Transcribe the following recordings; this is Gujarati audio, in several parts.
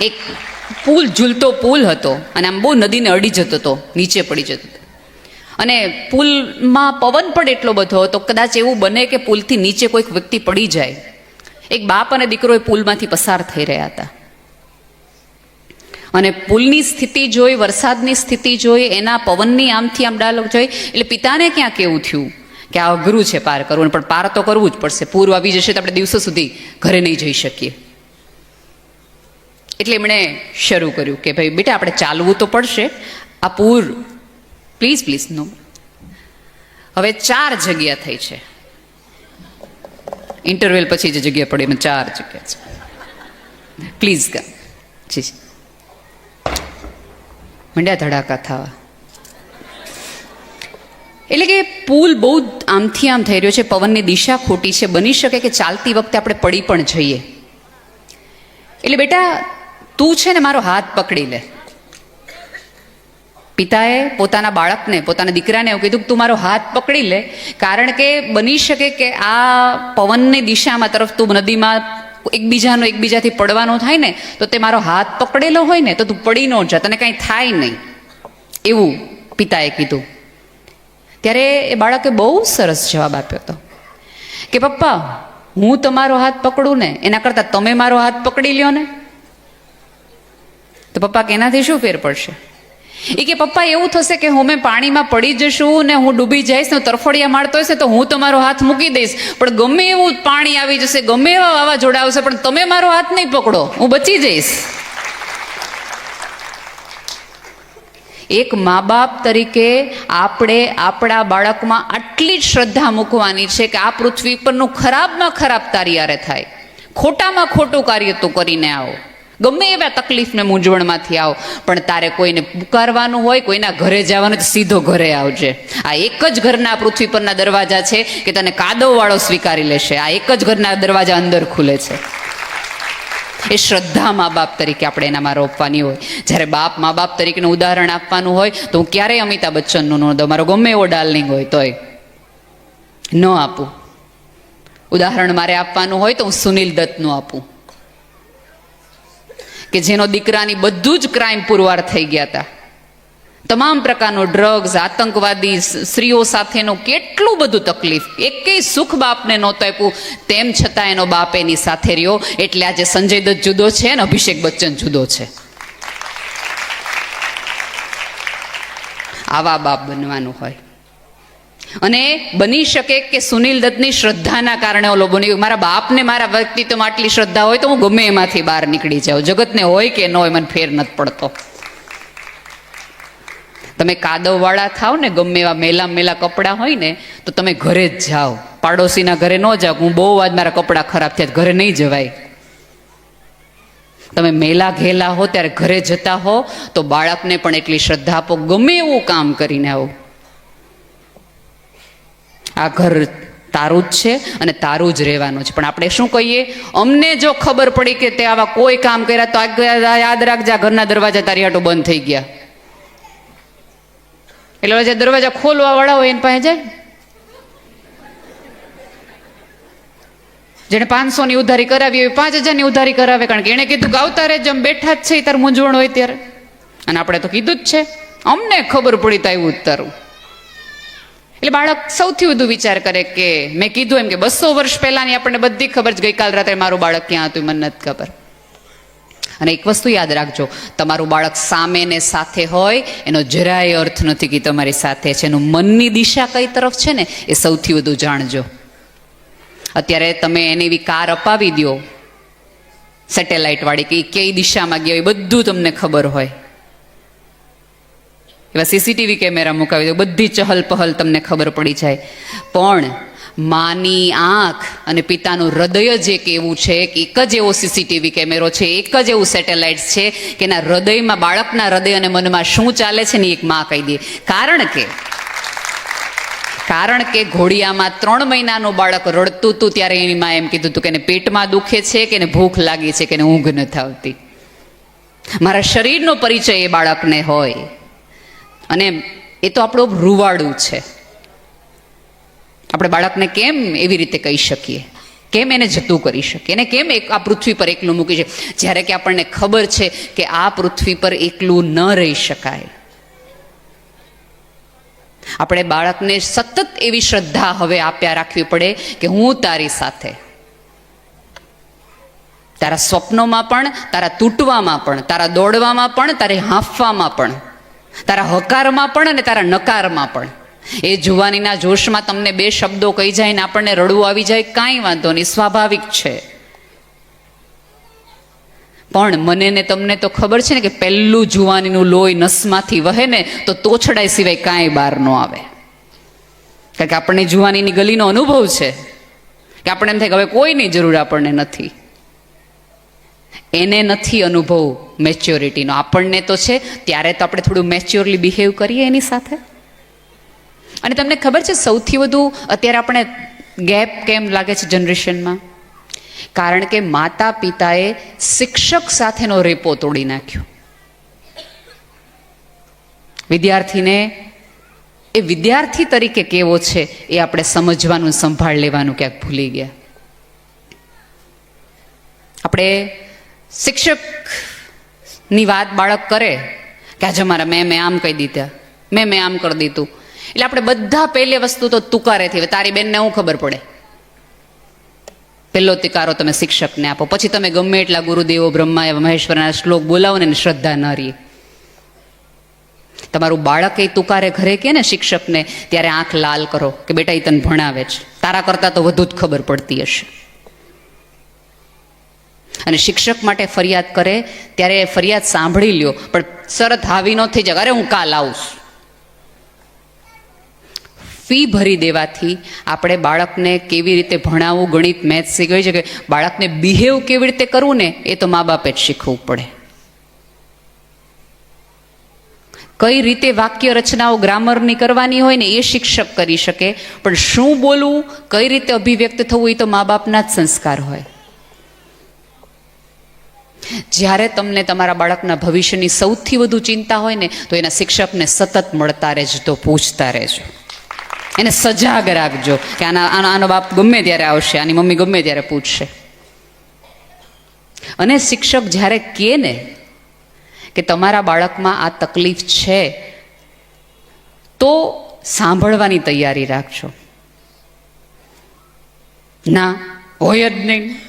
એક પુલ ઝૂલતો પુલ હતો અને આમ બહુ નદીને અડી જતો હતો, નીચે પડી જતો હતો. અને પુલમાં પવન પણ એટલો બધો હતો, કદાચ એવું બને કે પુલથી નીચે કોઈક વ્યક્તિ પડી જાય. એક બાપ અને દીકરો એ પુલમાંથી પસાર થઈ રહ્યા હતા. અને પુલની સ્થિતિ જોઈ, વરસાદની સ્થિતિ જોઈ, એના પવનની આમથી આમ ડાયલોગ જોઈ, એટલે પિતાને ક્યાં કેવું થયું? કે આ અઘરું છે પાર કરવું, પણ પાર તો કરવું જ પડશે. પૂર આવી જશે તો આપણે દિવસો સુધી ઘરે નહીં જઈ શકીએ. એટલે એમણે શરૂ કર્યું કે ભાઈ, બેટા, આપણે ચાલવું તો પડશે. આ પૂર પ્લીઝ પ્લીઝ નો હવે ચાર જગ્યા થઈ છે. ઇન્ટરવેલ પછી જે જગ્યા પડી એમાં ચાર જગ્યા છે. પ્લીઝ કા જી મંડ્યા ધડાકા થવા. એટલે કે પુલ બહુ આમથી આમ થઈ રહ્યો છે. પવનની દિશા ખોટી છે. બની શકે કે ચાલતી વખતે આપણે પડી પણ જઈએ. એટલે બેટા તું છે ને મારો હાથ પકડી લે. પિતાએ પોતાના બાળકને, પોતાના દીકરાને એવું કીધું કે તું મારો હાથ પકડી લે, કારણ કે બની શકે કે આ પવનની દિશામાં તરફ તું નદીમાં એકબીજાનો એકબીજાથી પડવાનો થાય ને, તો તે મારો હાથ પકડેલો હોય ને, તો તું પડી ન જા તને કાંઈ થાય નહીં. એવું પિતાએ કીધું. ત્યારે એ બાળકે બહુ સરસ જવાબ આપ્યો હતો કે પપ્પા, હું તમારો હાથ પકડું ને, એના કરતાં તમે મારો હાથ પકડી લ્યો ને. તો પપ્પા કે એનાથી શું ફેર પડશે? એ કે, પપ્પા, એવું થશે કે હું મેં પાણીમાં પડી જશું ને હું ડૂબી જઈશ ને તરફડિયા મારતો હશે તો હું તમારો હાથ મૂકી દઈશ. પણ ગમે એવું પાણી આવી જશે, ગમે એવા વાવાઝોડા આવશે, પણ તમે મારો હાથ નહીં પકડો. હું બચી જઈશ. એક મા બાપ તરીકે આપણે આપણા બાળકમાં આટલી જ શ્રદ્ધા મૂકવાની છે કે આ પૃથ્વી પરનું ખરાબમાં ખરાબ કાર્યારે થાય. ખોટામાં ખોટું કાર્ય તું કરીને આવો. ગમે એવા તકલીફને મૂંઝવણમાંથી આવો. પણ તારે કોઈને પુકારવાનું હોય, કોઈના ઘરે જવાનું સીધો ઘરે આવજે. આ એક જ ઘરના પૃથ્વી પરના દરવાજા છે કે તને કાદવવાળો સ્વીકારી લેશે. આ એક જ ઘરના દરવાજા અંદર ખુલે છે. એ શ્રદ્ધા મા બાપ તરીકે આપણે એનામાં રોપવાની હોય. જ્યારે બાપ મા બાપ તરીકેનું ઉદાહરણ આપવાનું હોય, તો હું ક્યારેય અમિતાભ બચ્ચનનું ન દઉં. મારો ગમે એવો ડાર્લિંગ હોય, તોય. ન આપું. ઉદાહરણ મારે આપવાનું હોય તો હું સુનિલ દત્તનું આપું. કે જેનો દીકરાની બધું જ ક્રાઇમ પુરવાર થઈ ગયા હતા તમામ પ્રકારનો ડ્રગ્સ આતંકવાદી સ્ત્રીઓ સાથેનો કેટલું બધું તકલીફ. એકેય સુખ બાપને નહોતું આપ્યું. તેમ છતાં એનો બાપ એની સાથે રહ્યો. એટલે આજે સંજય દત્ત જુદો છે અને અભિષેક બચ્ચન જુદો છે. આવા બાપ બનવાનું હોય. અને બની શકે કે સુનિલ દત્તની શ્રદ્ધાના કારણે ઓલો બની. મારા બાપને મારા વ્યક્તિત્વમાં આટલી શ્રદ્ધા હોય તો હું ગમે એમાંથી બહાર નીકળી જાઉં. જગતને હોય કે ન હોય મને ફેર નથી પડતો. તમે કાદવવાળા થાવ ને, ગમે એવા મેલા મેલા કપડાં હોય ને, તો તમે ઘરે જ જાઓ. પાડોશીના ઘરે ન જાઓ, હું બહુ વાત મારા કપડાં ખરાબ થયા ઘરે નહીં જવાય. તમે મેલા ઘેલા હો, ત્યારે ઘરે જતા હો, તો બાળકને પણ એટલી શ્રદ્ધા આપો. ગમે એવું કામ કરીને આવો. આ ઘર તારું જ છે અને તારું જ રહેવાનું છે. પણ આપણે શું કહીએ? અમને જો ખબર પડી કે તે આવા કોઈ કામ કર્યા તો યાદ રાખજે ઘરના દરવાજા તારી હાટો બંધ થઈ ગયા. એટલે જે દરવાજા ખોલવા વાળા હોય એની પાસે જાય. જેને પાંચસો ની ઉધારી કરાવી હોય પાંચ હજારની ઉધારી કરાવે, કારણ કે એણે કીધું ગાવતા રે જેમ બેઠા જ છે તાર મૂંઝવણ હોય ત્યારે. અને આપણે તો કીધું જ છે. અમને ખબર પડી તો આવ્યું તારું. એટલે બાળક સૌથી વધુ વિચાર કરે કે મેં કીધું એમ કે બસો વર્ષ પહેલાની આપણને બધી ખબર જ ગઈકાલ રાત્રે મારું બાળક ક્યાં હતું મને નથી ખબર. અને એક વસ્તુ યાદ રાખજો, તમારું બાળક સામે ને સાથે હોય, એનો જરાય અર્થ નથી કે તમારી સાથે છે. એનું મનની દિશા કઈ તરફ છે ને, એ સૌથી વધુ જાણજો. અત્યારે તમે એને એવી કાર અપાવી દો સેટેલાઇટ વાળી કે કઈ દિશામાં ગયા હોય એ બધું તમને ખબર હોય. એવા સીસીટીવી કેમેરા મુકાવી દો, બધી ચહલ પહલ તમને ખબર પડી જાય. પણ માની આંખ અને પિતાનું હૃદય જે એક એવું છે કે એક જ એવો સીસીટીવી કેમેરો છે, એક જ એવું સેટેલાઇટ છે કે એના હૃદયમાં, બાળકના હૃદય અને મનમાં શું ચાલે છે ને એક માં કહી દે. કારણ કે કારણ કે ઘોડિયામાં ત્રણ મહિનાનું બાળક રડતું હતું ત્યારે એની માં એમ કીધું હતું કે એને પેટમાં દુખે છે કે એને ભૂખ લાગી છે કે એને ઊંઘ નથી આવતી. મારા શરીરનો પરિચય એ બાળકને હોય. અને એ તો આપણું રૂવાડું છે. આપણે બાળકને કેમ એવી રીતે કહી શકીએ? કેમ એને જતું કરી શકીએ? એને કેમ એક આ પૃથ્વી પર એકલું મૂકી છે? જ્યારે કે આપણને ખબર છે કે આ પૃથ્વી પર એકલું ન રહી શકાય. આપણે બાળકને સતત એવી શ્રદ્ધા હવે આપ્યા રાખવી પડે કે હું તારી સાથે. તારા સ્વપ્નોમાં પણ, તારા તૂટવામાં પણ, તારા દોડવામાં પણ, તારે હાંફવામાં પણ. તારા હકારમાં પણ અને તારા નકારમાં પણ. એ જુવાનીના જોશમાં તમને બે શબ્દો કહી જાય ને આપણને રડવું આવી જાય, કાંઈ વાંધો નહીં, સ્વાભાવિક છે. પણ મને ને તમને તો ખબર છે ને કે પહેલું જુવાનીનું લોહી નસમાંથી વહે ને તો તોછડાય સિવાય કાંઈ બહાર ન આવે. કારણ કે આપણને જુવાનીની ગલીનો અનુભવ છે. કે આપણે એમ થાય કે હવે કોઈની જરૂર આપણને નથી. એને નથી અનુભવ મેચ્યોરિટીનો આપણને તો છે, ત્યારે તો આપણે થોડું મેચ્યોરલી બિહેવ કરીએ એની સાથે. અને તમને ખબર છે, સૌથી વધુ અત્યારે આપણે ગેપ કેમ લાગે છે જનરેશનમાં? કારણ કે માતા પિતાએ શિક્ષક સાથેનો રેપો તોડી નાખ્યો. વિદ્યાર્થીને, એ વિદ્યાર્થી તરીકે કેવો છે, એ આપણે સમજવાનું, સંભાળ લેવાનું ક્યાંક ભૂલી ગયા. આપણે શિક્ષકની વાત બાળક કરે કે આજે મારા મેં મેં આમ કહી દીધા, મેં મેં આમ કરી દીધું. એટલે આપણે બધા પહેલી વસ્તુ તો તુકારેથી તારી બેનને હું ખબર પડે. પહેલો તિકારો તમે શિક્ષકને આપો. પછી તમે ગમે એટલા ગુરુદેવો બ્રહ્મા એવા મહેશ્વરના શ્લોક બોલાવો ને શ્રદ્ધા ન રહી. તમારું બાળક એ તુકારે ઘરે કે ને શિક્ષકને, ત્યારે આંખ લાલ કરો કે બેટા એ તને ભણાવે છે. તારા કરતાં તો વધુ જ ખબર પડતી હશે. અને શિક્ષક માટે ફરિયાદ કરે ત્યારે એ ફરિયાદ સાંભળી લ્યો. પણ સરત હાવી ન થઈ જાય. અરે હું કાલ આવું ફી ભરી દેવાથી આપણે બાળકને કેવી રીતે ભણાવવું ગણિત, મેથ્સ શીખવી છે કે બાળકને બિહેવ કેવી રીતે કરવું ને? એ તો મા બાપે જ શીખવું પડે. કઈ રીતે વાક્ય રચનાઓ ગ્રામરની કરવાની હોય ને એ શિક્ષક કરી શકે. પણ શું બોલવું, કઈ રીતે અભિવ્યક્ત થવું એ તો મા બાપના જ સંસ્કાર હોય. જ્યારે તમને તમારા બાળકના ભવિષ્યની સૌથી વધુ ચિંતા હોય ને, તો એના શિક્ષકને સતત મળતા રહેજો, પૂછતા રહેજો. એને સજાગ રાખજો કે આના, આનો આનો બાપ ગમે ત્યારે આવશે, આની મમ્મી ગમે ત્યારે પૂછશે. અને શિક્ષક જ્યારે કહે ને કે તમારા બાળકમાં આ તકલીફ છે, તો સાંભળવાની તૈયારી રાખજો. ના, હોય જ નહીં.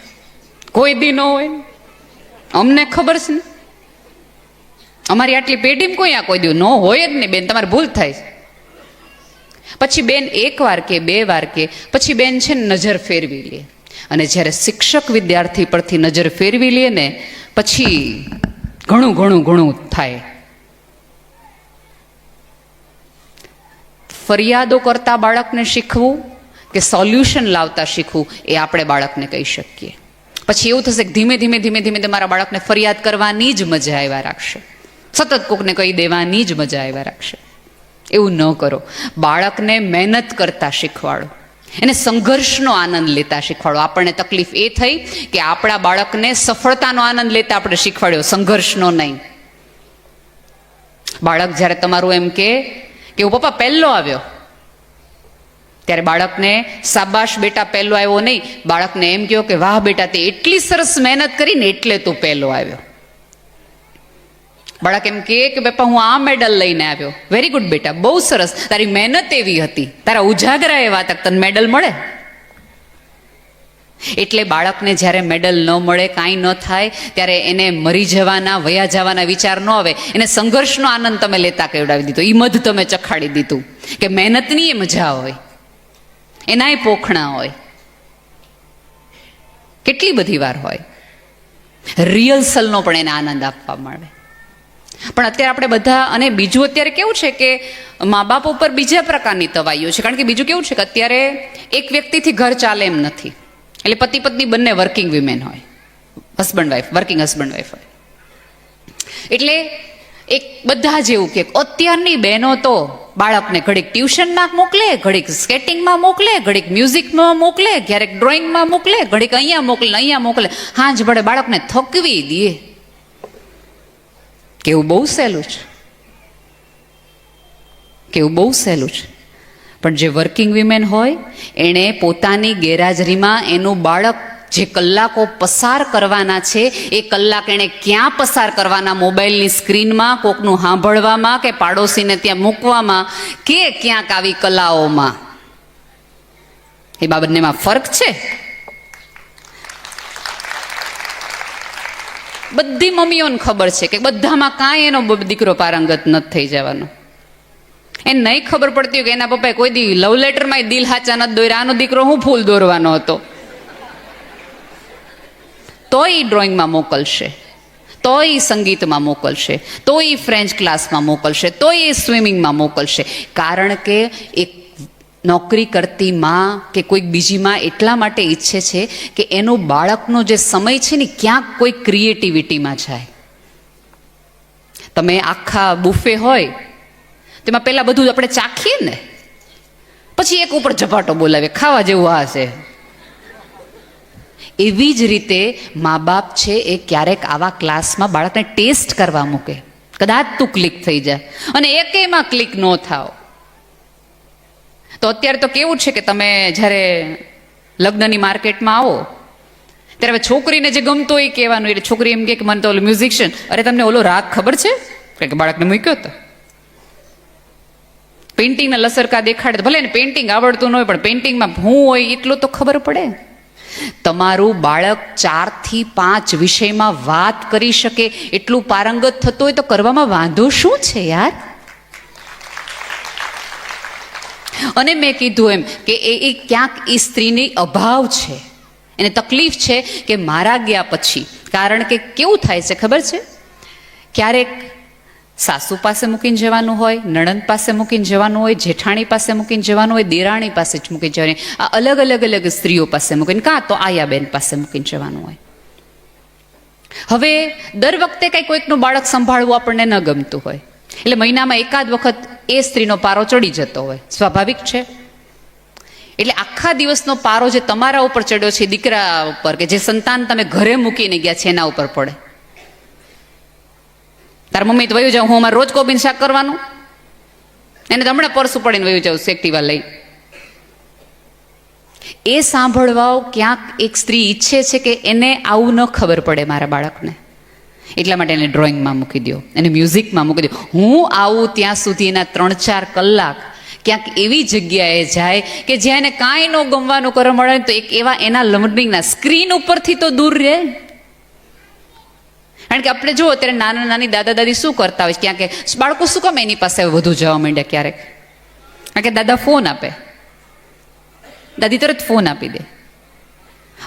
કોઈ દી ન હોય અમને ખબર છે ને? અમારી આટલી પેઢીમાં કોઈ આ કોઈ દઉં ન હોય જ નહીં બેન, તમારે ભૂલ થાય પછી બેન એક વાર કે બે વાર કે, પછી બેન છે ને નજર ફેરવી લે. અને જ્યારે શિક્ષક વિદ્યાર્થી પરથી નજર ફેરવી લે ને, પછી ઘણું ઘણું ઘણું થાય. ફરિયાદો કરતા બાળકને શીખવું કે સોલ્યુશન લાવતા શીખવું એ આપણે બાળકને કહી શકીએ. પછી એવું થશે કે ધીમે ધીમે ધીમે ધીમે તમારા બાળકને ફરિયાદ કરવાની જ મજા આવ્યા રાખશે. સતત કોકને કહી દેવાની જ મજા આવ્યા રાખશે. એવું ન કરો. બાળકને મહેનત કરતા શીખવાડો. એને સંઘર્ષનો આનંદ લેતા શીખવાડો. આપણને તકલીફ એ થઈ કે આપણા બાળકને સફળતાનો આનંદ લેતા આપણે શીખવાડ્યો, સંઘર્ષનો નહીં. બાળક જ્યારે તમારું એમ કે પપ્પા, પહેલો આવ્યો. ત્યારે બાળકને સાબાશ બેટા, પહેલો આવ્યો નહીં. બાળકને એમ કહો કે, વાહ બેટા, તે એટલી સરસ મહેનત કરીને એટલે તું પહેલો આવ્યો. બાળક એમ કે, બાપા, હું આ મેડલ લઈને આવ્યો. વેરી ગુડ બેટા, બહુ સરસ. તારી મહેનત એવી હતી. તારા ઉજાગરા એવા તક તને મેડલ મળે? એટલે બાળકને જ્યારે મેડલ ન મળે, કાંઈ ન થાય, ત્યારે એને મરી જવાના, વયા જવાના વિચાર ન આવે. એને સંઘર્ષનો આનંદ તમે લેતા કેવડાવી દીધો. એ મધ તમે ચખાડી દીધું. કે મહેનતની એ મજા હોય. એનાય પોખણા હોય. કેટલી બધી વાર હોય. રિહર્સલનો પણ એને આનંદ આપવામાં આવે પણ અત્યારે આપણે બધા, અને બીજું અત્યારે કેવું છે કે મા બાપ ઉપર બીજા પ્રકારની તવાઈઓ છે. કારણ કે બીજું કેવું છે કે અત્યારે એક વ્યક્તિથી ઘર ચાલે એમ નથી. એટલે પતિ પત્ની બંને વર્કિંગ વિમેન હોય. Husband wife working husband wife હોય. એટલે એક બધા જેવું કે અત્યારની બહેનો તો બાળકને ઘડીક ટ્યુશનમાં મોકલે, ઘડીક સ્કેટિંગમાં મોકલે, ઘડીક મ્યુઝિકમાં મોકલે, ક્યારેક ડ્રોઈંગમાં મોકલે, ઘડીક અહીંયા મોકલે અહીંયા મોકલે. હાંજ ભળે બાળકને થકવી દે. કેવું બહુ સહેલું છે. કેવું બહુ સહેલું છે. પણ જે વર્કિંગ વિમેન હોય, એણે પોતાની ગેરહાજરીમાં એનું બાળક જે કલાકો પસાર કરવાના છે, એ કલાક એણે ક્યાં પસાર કરવાના મોબાઈલની સ્ક્રીનમાં, કોકનું સાંભળવામાં કે પાડોશીને ત્યાં મૂકવામાં, કે ક્યાંક આવી કલાઓમાં? એ બાબતનેમાં ફરક છે? બધી મમ્મીઓને ખબર છે કે બધામાં કાંઈ એનો દીકરો પારંગત નથી થઈ જવાનો. એ નહીં ખબર પડતી કે એના પપ્પાએ કોઈ દી લવ લેટરમાં દિલ હાચા નથી દોર્યા. આનો દીકરો હું ફૂલ દોરવાનો હતો? તો એ ડ્રોઈંગમાં મોકલશે તો એ સંગીતમાં મોકલશે તો એ ફ્રેન્ચ ક્લાસમાં મોકલશે તો એ સ્વિમિંગમાં મોકલશે. કારણ કે એક નોકરી કરતી માં કે કોઈક બીજી માં એટલા માટે ઈચ્છે છે કે એનું બાળકનો જે સમય છે ને ક્યાંક કોઈ ક્રિએટિવિટીમાં જાય. તમે આખા બુફે હોય, તેમાં પહેલાં બધું આપણે ચાખીએ ને, પછી એક ઉપર ઝપાટો બોલાવે ખાવા જેવું આ છે એવી જ રીતે મા બાપ છે એ ક્યારેક આવા ક્લાસમાં બાળકને ટેસ્ટ કરવા મૂકે. કદાચ તું ક્લિક થઈ જાય. અને એકેયમાં ક્લિક ન થાવ. તો અત્યારે તો કેવું છે કે તમે જ્યારે લગ્નની માર્કેટમાં આવો, ત્યારે હવે છોકરીને જે ગમતો એ કહેવાનું, એટલે છોકરી એમ કે મને તો ઓલું મ્યુઝિશિયન, અરે તમને ઓલો રાગ ખબર છે? કે બાળકને મૂક્યો હતો પેઇન્ટિંગના લસરકા દેખાડે ભલે ને પેઇન્ટિંગ આવડતું ન હોય, પણ પેઇન્ટિંગમાં હું હોય એટલું તો ખબર પડે. તમારું બાળક ચારથી પાંચ વિષયમાં વાત કરી શકે, એટલું પારંગત થતું હોય તો કરવામાં વાંધો શું છે યાર? અને મેં કીધું એમ કે એ એ ક્યાંક એ સ્ત્રીની અભાવ છે. એને તકલીફ છે કે મારા ગયા પછી. કારણ કે કેવું થાય છે ખબર છે? ક્યારેક સાસુ પાસે મૂકીને જવાનું હોય, નણંદ પાસે મૂકીને જવાનું હોય, જેઠાણી પાસે મૂકીને જવાનું હોય, દેરાણી પાસે જ મૂકીને જવાની આ અલગ અલગ અલગ સ્ત્રીઓ પાસે મૂકીને, કાં તો આયાબેન પાસે મૂકીને જવાનું હોય. હવે દર વખતે કંઈ કોઈકનું બાળક સંભાળવું આપણને ન ગમતું હોય. એટલે મહિનામાં એકાદ વખત એ સ્ત્રીનો પારો ચડી જતો હોય. સ્વાભાવિક છે? એટલે આખા દિવસનો પારો જે તમારા ઉપર ચડ્યો છે દીકરા ઉપર કે જે સંતાન તમે ઘરે મૂકીને ગયા છે, એના ઉપર પડે. તાર મમ્મી તો વયું જાઉં, હું અમારે રોજ કોબીન શાક કરવાનું. એને તો હમણાં પરસું પડીને વયું જાઉં એક્ટિવા લઈ એ સાંભળવાઓ ક્યાંક એક સ્ત્રી ઈચ્છે છે કે એને આવું ન ખબર પડે મારા બાળકને. એટલા માટે એને ડ્રોઈંગમાં મૂકી દો એને મ્યુઝિકમાં મૂકી દો હું આવું ત્યાં સુધી એના ત્રણ ચાર કલાક ક્યાંક એવી જગ્યાએ જાય કે જ્યાં એને કાંઈ ન ગમવાનું કરવા મળે તો એક એવા એના લર્નિંગના સ્ક્રીન ઉપરથી તો દૂર રહે. કારણ કે આપણે જુઓ અત્યારે નાના નાની દાદા દાદી શું કરતા હોય ક્યાં કે બાળકો શું કામ એની પાસે વધુ જવા માંડે ક્યારેક? કારણ કે દાદા ફોન આપે. દાદી તરત ફોન આપી દે.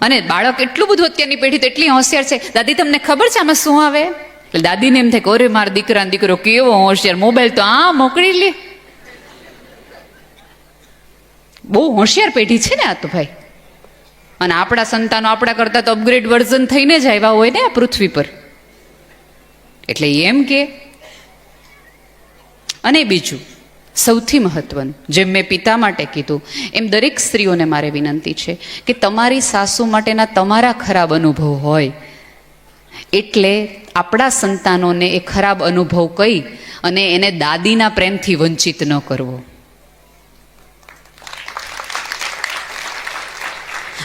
અને બાળક એટલું બધું અત્યારની પેઢી તો એટલી હોશિયાર છે. દાદી તમને ખબર છે આમાં શું આવે? એટલે દાદીને એમ થાય કે અરે મારા દીકરા દીકરો કેવો હોશિયાર. મોબાઈલ તો આ મોકલી લે. બહુ હોશિયાર પેઢી છે ને આ તો ભાઈ. અને આપણા સંતાનો આપણા કરતાં તો અપગ્રેડ વર્ઝન થઈને જ આવ્યા હોય ને આ પૃથ્વી પર. એટલે એમ કે, અને બીજું, સૌથી મહત્વનું, જેમ મેં પિતા માટે કીધું, એમ દરેક સ્ત્રીઓને મારે વિનંતી છે કે તમારી સાસુ માટેના તમારા ખરાબ અનુભવ હોય, એટલે આપણા સંતાનોને એ ખરાબ અનુભવ કહી અને એને દાદીના પ્રેમથી વંચિત ન કરવો.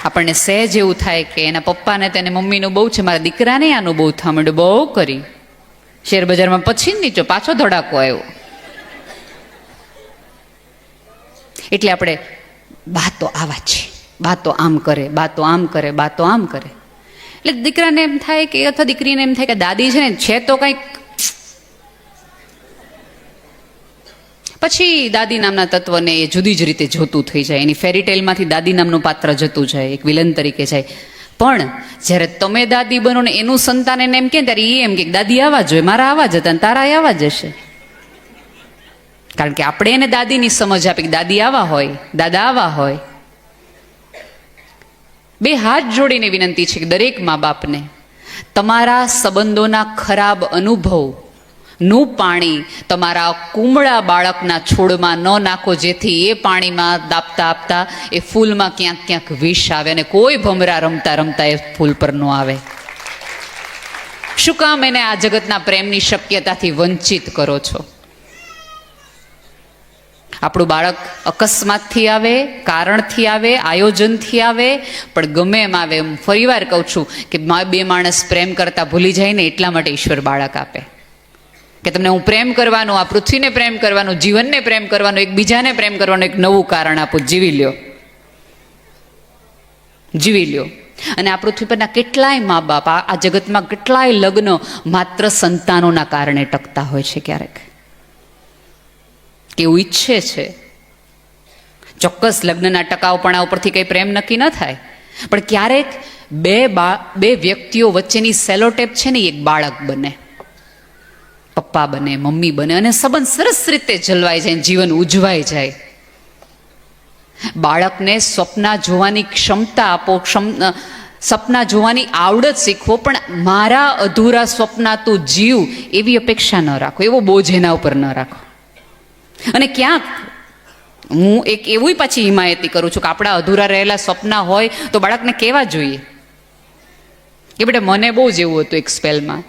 આપણને સહેજ એવું થાય કે એના પપ્પાને તેને મમ્મીનું બહુ છે, મારા દીકરાને આનું બહુ થામડ બહુ કરી. શેર બજારમાં પછી નીચો, પાછો ધડાકો આવ્યો. એટલે આપણે બાતો આવા છે બાતો આમ કરે બાતો આમ કરે બાતો આમ કરે. એટલે દીકરાને એમ થાય કે, અથવા દીકરીને એમ થાય કે, દાદી છે ને, છે તો કંઈક. પછી દાદી નામના તત્વને એ જુદી જ રીતે જોતું થઈ જાય. એની ફેરીટેલમાંથી દાદી નામનું પાત્ર જતું જાય, એક વિલન તરીકે જાય. પણ જ્યારે તમે દાદી બનો ને એનું સંતાન એને એમ કે ત્યારે એ એમ કે દાદી આવા જોઈએ મારા આવા જ હતા ને તારા આવા જ હશે. કારણ કે આપણે એને દાદીની સમજ આપી કે દાદી આવા હોય, દાદા આવા હોય. બે હાથ જોડીને વિનંતી છે કે દરેક મા બાપને તમારા સંબંધોના ખરાબ અનુભવ નું પાણી તમારા કુમળા બાળકના છોડમાં ન નાખો, જેથી એ પાણીમાં દાપતા આપતા એ ફૂલમાં ક્યાંક ક્યાંક વિષ આવે અને કોઈ ભમરા રમતા રમતા એ ફૂલ પર ન આવે. શું કામ એને આ જગતના પ્રેમની શક્યતાથી વંચિત કરો છો? આપણું બાળક અકસ્માતથી આવે, કારણથી આવે, આયોજનથી આવે, પણ ગમે એમ આવે. એમ ફરીવાર કહું છું કે બે માણસ પ્રેમ કરતા ભૂલી જાય ને એટલા માટે ઈશ્વર બાળક આપે. કે તમને હું પ્રેમ કરવાનું, આ પૃથ્વીને પ્રેમ કરવાનું, જીવનને પ્રેમ કરવાનું, એકબીજાને પ્રેમ કરવાનું એક નવું કારણ આપું, જીવી લ્યો. જીવી લ્યો. અને આ પૃથ્વી પરના કેટલાય મા બાપ, આ જગતમાં કેટલાય લગ્ન માત્ર સંતાનોના કારણે ટકતા હોય છે ક્યારેક. કેવું ઈચ્છે છે. ચોક્કસ લગ્નના ટકાઉપણા ઉપરથી કંઈ પ્રેમ નક્કી ન થાય. પણ ક્યારેક બે બા બે વ્યક્તિઓ વચ્ચેની સેલોટેપ છે ને એક બાળક બને. પપ્પા બને, મમ્મી બને અને સંબંધ સરસ રીતે જલવાઈ જાય જીવન ઉજવાઈ જાય. બાળકને સ્વપ્ન જોવાની ક્ષમતા આપો, ક્ષમ સપના જોવાની આવડત શીખવો, પણ મારા અધૂરા સ્વપ્ના તું જીવ એવી અપેક્ષા ન રાખો, એવો બોજ એના ઉપર ન રાખો. અને ક્યાંક હું એક એવું પાછી હિમાયતી કરું છું કે આપણા અધૂરા રહેલા સ્વપ્ન હોય તો બાળકને કેવા જોઈએ? કે બેટા, મને બહુ જ એવું હતું એક સ્પેલમાં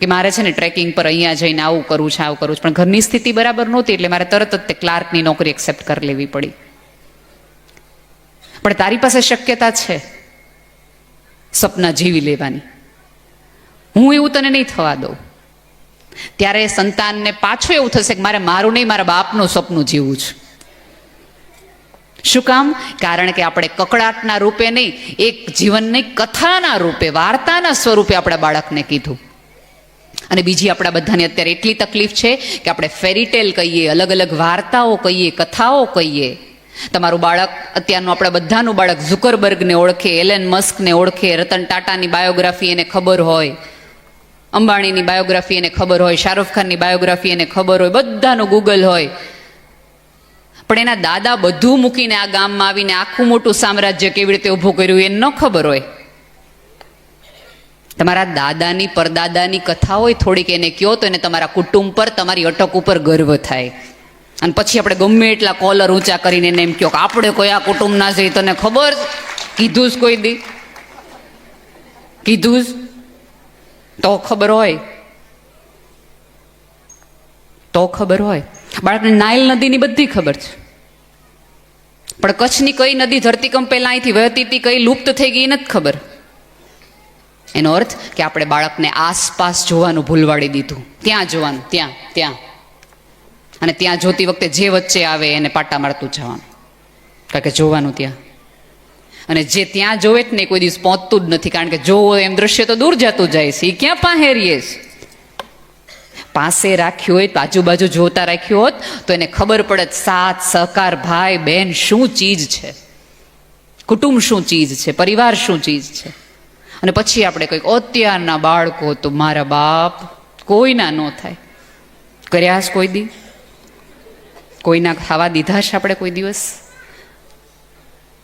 કે મારે છે ને ટ્રેકિંગ પર અહીંયા જઈને આવું કરવું છે, આવું કરવું છે. પણ ઘરની સ્થિતિ બરાબર નહોતી એટલે મારે તરત જ તે ક્લાર્કની નોકરી એક્સેપ્ટ કરી લેવી પડી. પણ તારી પાસે શક્યતા છે સપના જીવી લેવાની. હું એવું તને નહીં થવા દઉં. ત્યારે સંતાનને પાછું એવું થશે કે મારે મારું નહીં, મારા બાપનું સપનું જીવવું છે. શું કામ? કારણ કે આપણે કકડાટના રૂપે નહીં, એક જીવનની કથાના રૂપે, વાર્તાના સ્વરૂપે આપણા બાળકને કીધું. અને બીજી આપણા બધાને અત્યારે એટલી તકલીફ છે કે આપણે ફેરીટેલ કહીએ, અલગ અલગ વાર્તાઓ કહીએ, કથાઓ કહીએ. તમારું બાળક, અત્યારનું આપણા બધાનું બાળક ઝુકરબર્ગને ઓળખે, એલેન મસ્કને ઓળખે, રતન ટાટાની બાયોગ્રાફી એને ખબર હોય, અંબાણીની બાયોગ્રાફી એને ખબર હોય, શાહરૂખ ખાનની બાયોગ્રાફી એને ખબર હોય, બધાનું ગૂગલ હોય. પણ એના દાદા બધું મૂકીને આ ગામમાં આવીને આખું મોટું સામ્રાજ્ય કેવી રીતે ઊભું કર્યું એ ન ખબર હોય. તમારા દાદાની, પરદાદાની કથા હોય, થોડીક એને કહો તો એને તમારા કુટુંબ પર તમારી અટક ઉપર ગર્વ થાય. અને પછી આપણે ગમે એટલા કોલર ઊંચા કરીને એને એમ કહો કે આપણે કોઈ આ કુટુંબના છે તને ખબર? કીધું જ કોઈ દી. કીધું જ. તો ખબર હોય. તો ખબર હોય. બાળકને નાઇલ નદીની બધી ખબર છે. પણ કચ્છની કઈ નદી ધરતીકંપ પહેલાં અહીંથી વહેતી હતી, કઈ લુપ્ત થઈ ગઈ નથી ખબર. એનો અર્થ કે આપણે બાળકને આસપાસ જોવાનું ભૂલવાડી દીધું. ત્યાં જોવાનું, ત્યાં ત્યાં. અને ત્યાં જોતી વખતે જે વચ્ચે આવે એને પાટા મારતું જવાનું. કારણ કે જોવાનું ત્યાં. અને જે ત્યાં જોવે જ નહીં, કોઈ દિવસ પહોંચતું જ નથી. કારણ કે જોવો એમ દ્રશ્ય તો દૂર જતું જાય છે. એ ક્યાં પાહેરીએ છે? પાસે રાખ્યું હોય, આજુબાજુ જોતા રાખ્યું હોત, તો એને ખબર પડે સાથ સહકાર, ભાઈ બહેન શું ચીજ છે? કુટુંબ શું ચીજ છે? પરિવાર શું ચીજ છે? અને પછી આપણે કંઈક અત્યારના બાળકો તો મારા બાપ કોઈના ન થાય. કર્યા છે કોઈ દી? કોઈના ખાવા દીધા છે આપણે કોઈ દિવસ?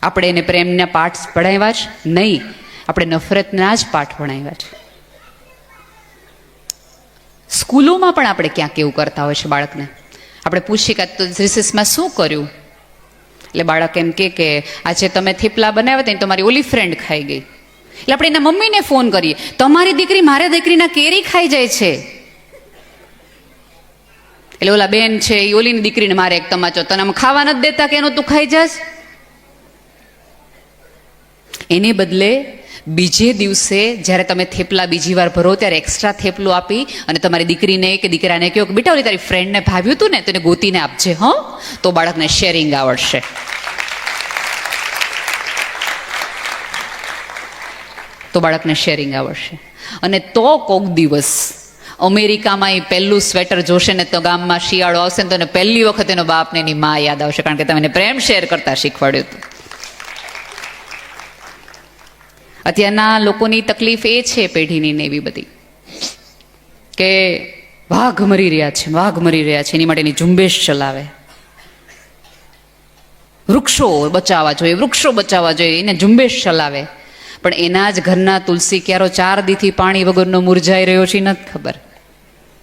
આપણે એને પ્રેમના પાઠ ભણાવ્યા છે નહીં. આપણે નફરતના જ પાઠ ભણાવ્યા છે. સ્કૂલોમાં પણ આપણે ક્યાંક એવું કરતા હોય છે બાળકને. આપણે પૂછીએ કે તો રિસેસમાં શું કર્યું? એટલે બાળક એમ કે, આજે તમે થેપલા બનાવ્યા હતા ને તમારી ઓલી ફ્રેન્ડ ખાઈ ગઈ. એટલે આપણે એના મમ્મીને ફોન કરીએ. તમારી દીકરી મારા દીકરીના કેરી ખાઈ જાય છે. એટલે ઓલા બેન છે એ ઓલીની દીકરીને મારે એક તમાચો, તને આમ ખાવા નથી દેતા કે એનું તું ખાઈ જાસ એને બદલે બીજે દિવસે જ્યારે તમે થેપલા બીજી વાર ભરો, ત્યારે એક્સ્ટ્રા થેપલું આપી અને તમારી દીકરીને કે દીકરાને કહો કે, બેટા, ઓલી તારી ફ્રેન્ડને ભાવ્યું હતું ને તેને ગોતીને આપજે, હં? તો બાળકને શેરિંગ આવડશે. તો બાળકને શેરિંગ આવડશે. અને તો કોક દિવસ અમેરિકામાં એ પહેલું સ્વેટર જોશે ને તો ગામમાં શિયાળો આવશે ને તો એને પહેલી વખત એનો બાપને એની મા યાદ આવશે, કારણ કે તમે એને પ્રેમ શેર કરતા શીખવાડ્યું હતું. અત્યારના લોકોની તકલીફ એ છે પેઢીની ને એવી બધી, કે વાઘ મરી રહ્યા છે, વાઘ મરી રહ્યા છે, એની માટેની ઝુંબેશ ચલાવે. વૃક્ષો બચાવવા જોઈએ, વૃક્ષો બચાવવા જોઈએ, એને ઝુંબેશ ચલાવે. પણ એના જ ઘરના તુલસી ક્યારો ચાર દીથી પાણી વગરનો મુરઝાઈ રહ્યો છે નથી ખબર.